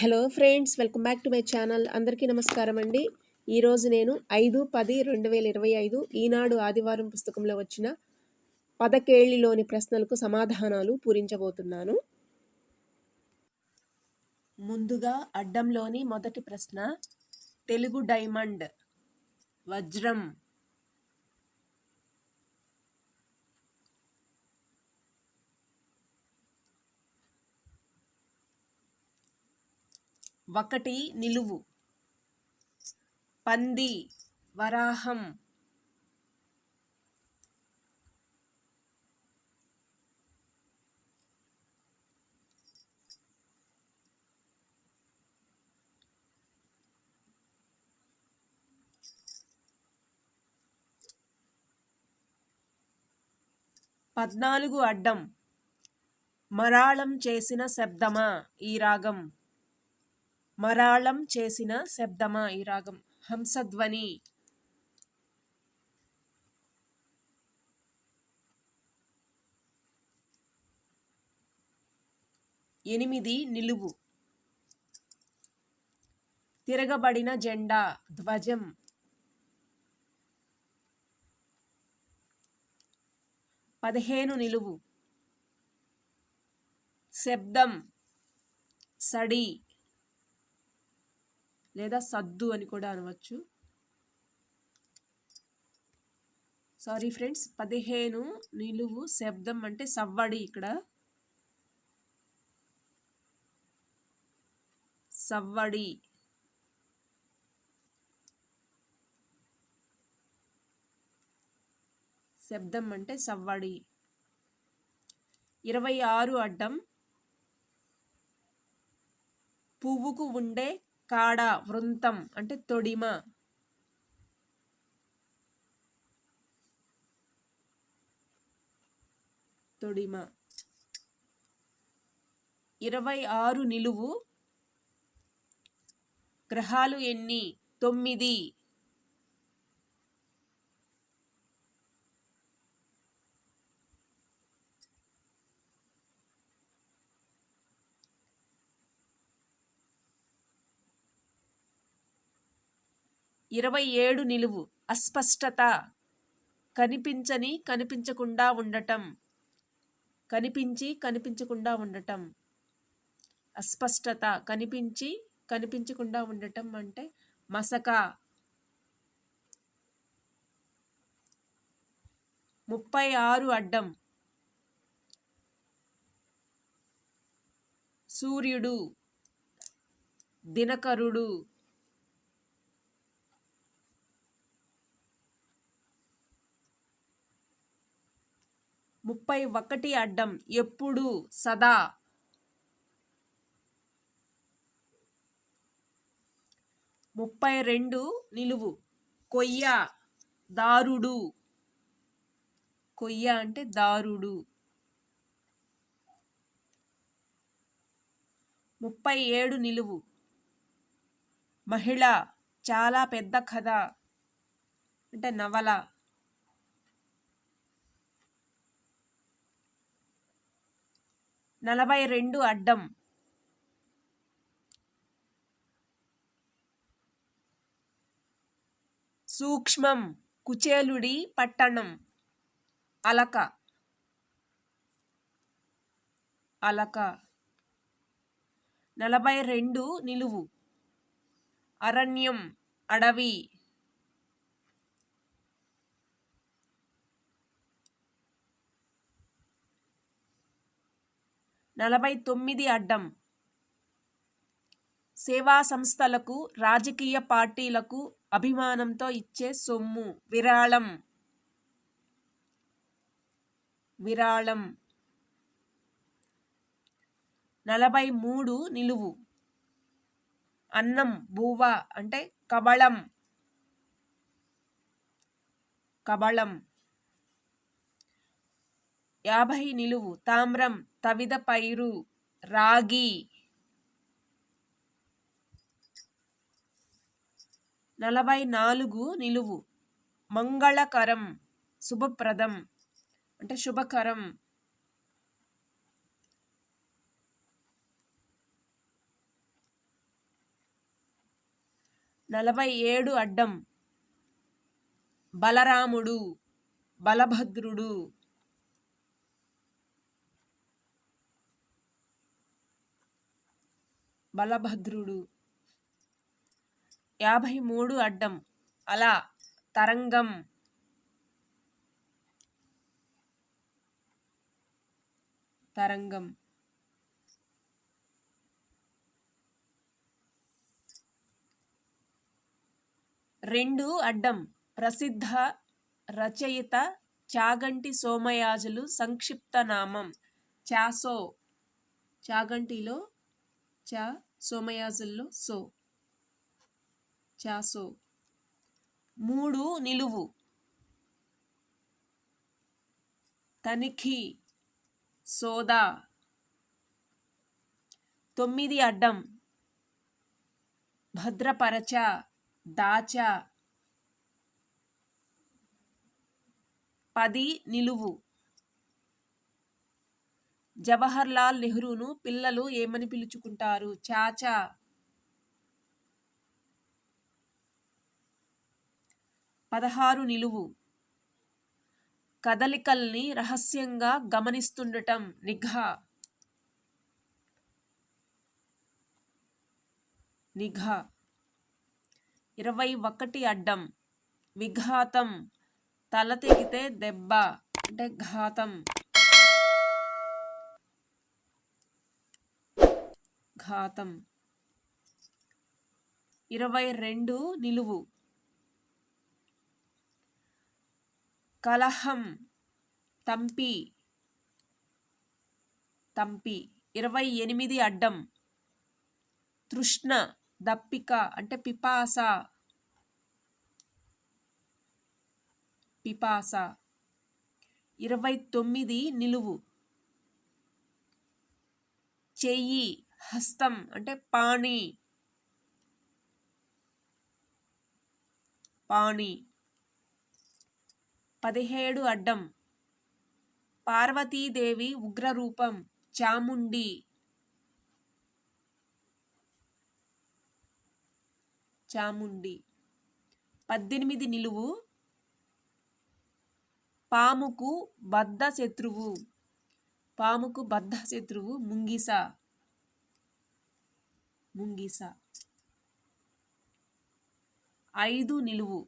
Hello friends welcome back to my channel. అందరికీ నమస్కారం అండి. ఈరోజు నేను ఐదు పది రెండు వేల ఇరవై ఐదు ఈనాడు ఆదివారం పుస్తకంలో వచ్చిన పదకేళ్ళిలోని ప్రశ్నలకు సమాధానాలు పూరించబోతున్నాను. ముందుగా అడ్డంలోని మొదటి ప్రశ్న తెలుగు డైమండ్ వజ్రం ఒకటి నిలువు. పంది వరాహం. పద్నాలుగు అడ్డం. మరాళం చేసిన శబ్దమా ఈ రాగం? మరాళం చేసిన శబ్దమా ఈ రాగం? హంసధ్వని. ఎనిమిది నిలువు. తిరగబడిన జెండా ధ్వజం. పదిహేను నిలువు. శబ్దం. సడి. లేదా సద్దు అని కూడా అనవచ్చు. సారీ ఫ్రెండ్స్ పదిహేను నిలువు శబ్దం అంటే సవ్వడి ఇక్కడ. సవ్వడి. శబ్దం అంటే సవ్వడి. ఇరవై ఆరు అడ్డం పువ్వుకు ఉండే కాడ వృంతం అంటే తొడిమ. తొడిమ. ఇరవై ఆరు నిలువు. గ్రహాలు ఎన్ని? తొమ్మిది. ఇరవై ఏడు నిలువు అస్పష్టత కనిపించని కనిపించకుండా ఉండటం. కనిపించి కనిపించకుండా ఉండటం. అస్పష్టత కనిపించి కనిపించకుండా ఉండటం అంటే మసక. ముప్పై ఆరు అడ్డం. సూర్యుడు దినకరుడు ముప్పై ఒకటి అడ్డం ఎప్పుడు? సదా. ముప్పై రెండు నిలువు. కొయ్య దారుడు. కొయ్య అంటే దారుడు. ముప్పై ఏడు నిలువు. మహిళ చాలా పెద్ద కథ. అంటే నవల. నలభై రెండు అడ్డం. సూక్ష్మం కుచేలుడి పట్టణం. అలక. అలక. నలభై రెండు నిలువు. అరణ్యం అడవి. నలభై తొమ్మిది అడ్డం. సేవా సంస్థలకు రాజకీయ పార్టీలకు అభిమానంతో ఇచ్చే సొమ్ము. విరాళం. విరాళం. నలభై మూడు నిలువు. అన్నం బువ్వ అంటే కబళం. కబళం. యాభై నిలువు. తామ్రం. తవిద పైరు రాగి. నలభై నాలుగు నిలువు. మంగళకరం శుభప్రదం. అంటే శుభకరం. నలభై ఏడు అడ్డం. బలరాముడు బలభద్రుడు. బలభద్రుడు. యాభై మూడు అడ్డం. అలా తరంగం. తరంగం. రెండు అడ్డం. ప్రసిద్ధ రచయిత చాగంటి సోమయాజులు సంక్షిప్త నామం చాసో. చాగంటిలో చా సోమయాజుల్లో సో. చాసో మూడు నిలువు. తనిఖీ. సోదా. తొమ్మిది అడ్డం. భద్రపరచ దాచ. పది నిలువు. జవహర్లాల్ నెహ్రూను పిల్లలు ఏమని పిలుచుకుంటారు? చాచా పదహారు నిలువు. కదలికల్ని రహస్యంగా గమనిస్తుండటం నిఘా. నిఘా. ఇరవై ఒకటి అడ్డం. విఘాతం. తల తెగితే దెబ్బ. అంటే ఘాతం. ఘాతం. ఇరవై రెండు నిలువు. కలహం తంపి తంపి. ఇరవై ఎనిమిది అడ్డం. తృష్ణ దప్పిక అంటే పిపాస. పిపాస. ఇరవై తొమ్మిది నిలువు. చెయ్యి. హస్తం అంటే పాణి. పాణి. పదిహేడు అడ్డం. పార్వతీదేవి ఉగ్రరూపం చాముండి. చాముండి. పద్దెనిమిది నిలువు. పాముకు బద్ధ శత్రువు పాముకు బద్ధ శత్రువు ముంగిస. ముంగిస. ఐదు నిలువు.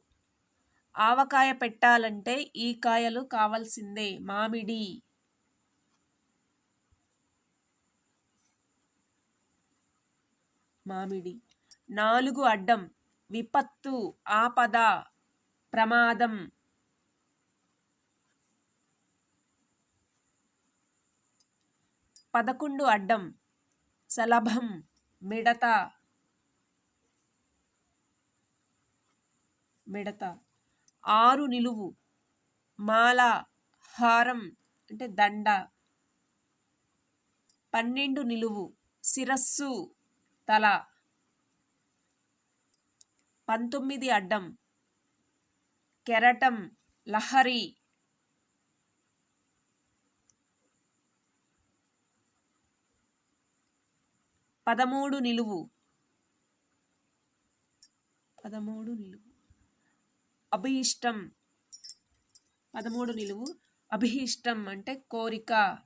ఆవకాయ పెట్టాలంటే ఈ కాయలు కావాల్సిందే మామిడి. మామిడి. నాలుగు అడ్డం. విపత్తు ఆపద ప్రమాదం. పదకొండు అడ్డం. సలభం. మిడత. మిడత. ఆరు నిలువు. మాల హారం అంటే దండ. పన్నెండు నిలువు. శిరస్సు తల. పంతొమ్మిది అడ్డం. కెరటం లహరి. పదమూడు నిలువు. పదమూడు నిలువు. అభిష్టం. పదమూడు నిలువు. అభిష్టం అంటే కోరిక.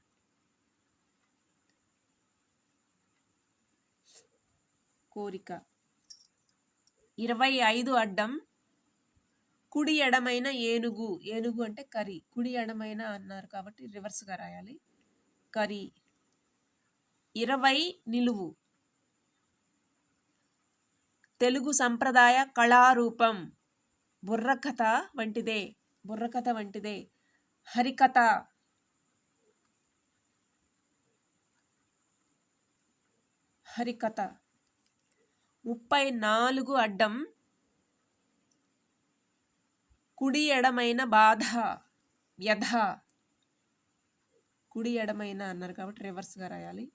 కోరిక. ఇరవై ఐదు అడ్డం. కుడి ఎడమైన ఏనుగు. ఏనుగు అంటే కరి కుడి ఎడమైన అన్నారు కాబట్టి రివర్స్గా రాయాలి. కరి ఇరవై నిలువు. తెలుగు సంప్రదాయ కళారూపం. బుర్రకథ వంటిదే. బుర్రకథ వంటిదే. హరికథ. హరికథ. ముప్పై నాలుగు అడ్డం. కుడి ఎడమైన బాధ. వ్యధ. కుడి ఎడమైన అన్నారు కాబట్టి రివర్స్గా రాయాలి.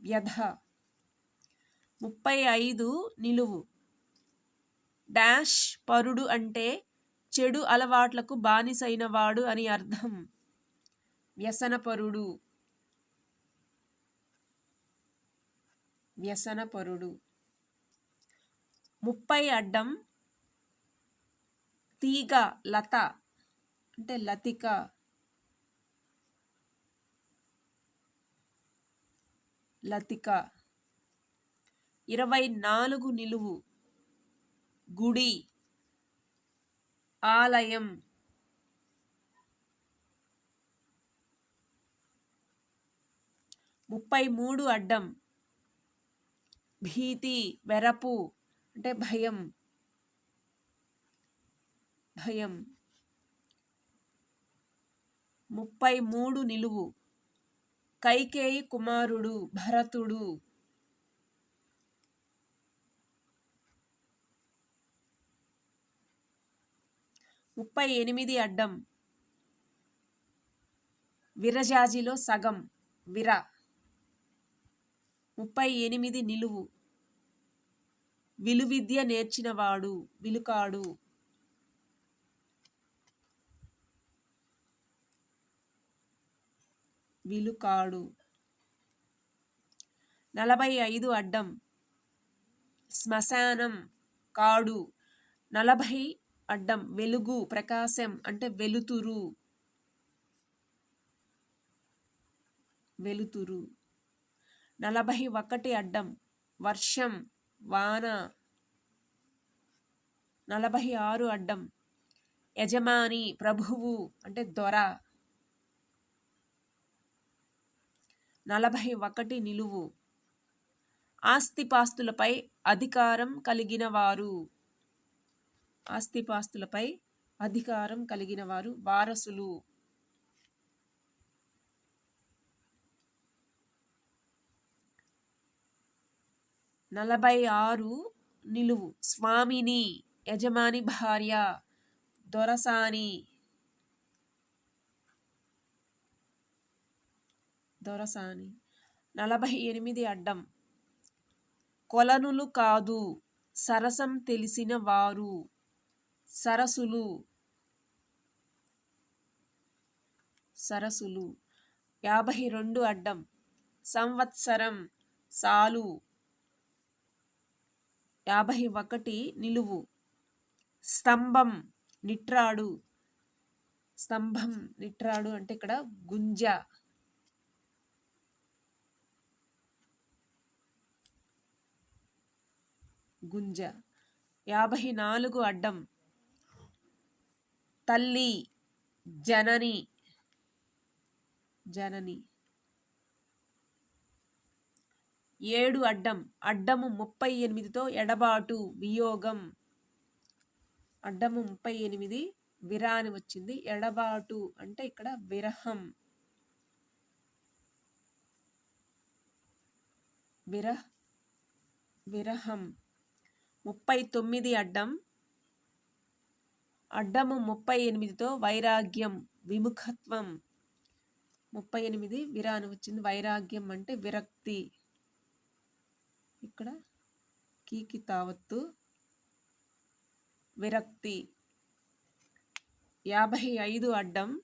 వ్యధ. ముప్పై ఐదు నిలువు. డాష్ పరుడు అంటే చెడు అలవాట్లకు బానిసైన వాడు అని అర్థం. వ్యసనపరుడు వ్యసనపరుడు ముప్పై అడ్డం తీగ లత అంటే లతిక. లతిక. ఇరవై నాలుగు నిలువు గుడి ఆలయం. ముప్పై మూడు అడ్డం. భీతి వెరపు అంటే భయం. భయం. ముప్పై మూడు నిలువు. కైకేయి కుమారుడు భరతుడు. ముప్పై ఎనిమిది అడ్డం. విరజాజిలో సగం. విర. ముప్పై ఎనిమిది నిలువు. విలువిద్య నేర్చినవాడు విలుకాడు. విలుకాడు. నలభై ఐదు అడ్డం. శ్మశానం కాడు. నలభై అడ్డం వెలుగు ప్రకాశం అంటే వెలుతురు. వెలుతురు. నలభై ఒకటి అడ్డం వర్షం వాన. నలభై ఆరు అడ్డం యజమాని ప్రభువు అంటే దొర. నలభై ఒకటి నిలువు. ఆస్తిపాస్తులపై అధికారం కలిగిన వారు. ఆస్తిపాస్తులపై అధికారం కలిగిన వారు వారసులు. నలభై ఆరు నిలువు. స్వామిని యజమాని భార్య దొరసాని. దొరసాని. నలభై ఎనిమిది అడ్డం. కొలనులు కాదు సరసం తెలిసిన వారు. సరసులు. సరసులు. యాభై రెండు అడ్డం. సంవత్సరం. సాలు. యాభై ఒకటి నిలువు. స్తంభం. నిట్రాడు. స్తంభం నిట్రాడు అంటే ఇక్కడ గుంజ. గుంజ. యాభై నాలుగు అడ్డం. తల్లి జనని జనని. ఏడు అడ్డం అడ్డము ముప్పై ఎనిమిదితో ఎడబాటు వియోగం. అడ్డము ముప్పై ఎనిమిది విరాని వచ్చింది. ఎడబాటు అంటే ఇక్కడ విరహం. విరహ విరహం. ముప్పై తొమ్మిది అడ్డం అడ్డము ముప్పై ఎనిమిదితో వైరాగ్యం విముఖత్వం. ముప్పై ఎనిమిది విరాను వచ్చింది. వైరాగ్యం అంటే విరక్తి. ఇక్కడ కీకి తావత్తు. విరక్తి. యాభై ఐదు అడ్డం.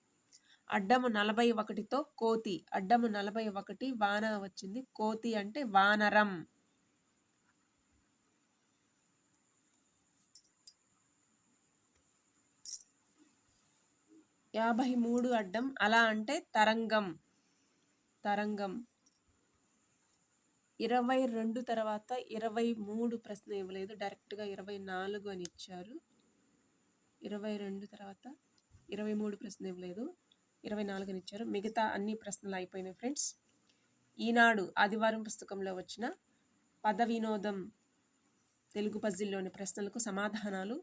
అడ్డము నలభై ఒకటితో కోతి. అడ్డము నలభై ఒకటి వాన వచ్చింది. కోతి అంటే వానరం. యాభై మూడు అడ్డం. అలా అంటే తరంగం. తరంగం. ఇరవై రెండు తర్వాత ఇరవై మూడు ప్రశ్న ఇవ్వలేదు. డైరెక్ట్గా ఇరవై నాలుగు అని ఇచ్చారు. ఇరవై రెండు తర్వాత ఇరవై మూడు ప్రశ్న ఇవ్వలేదు. ఇరవై నాలుగు అని ఇచ్చారు. మిగతా అన్ని ప్రశ్నలు అయిపోయినాయి ఫ్రెండ్స్. ఈనాడు ఆదివారం పుస్తకంలో వచ్చిన పద వినోదం తెలుగు పజిల్లోని ప్రశ్నలకు సమాధానాలు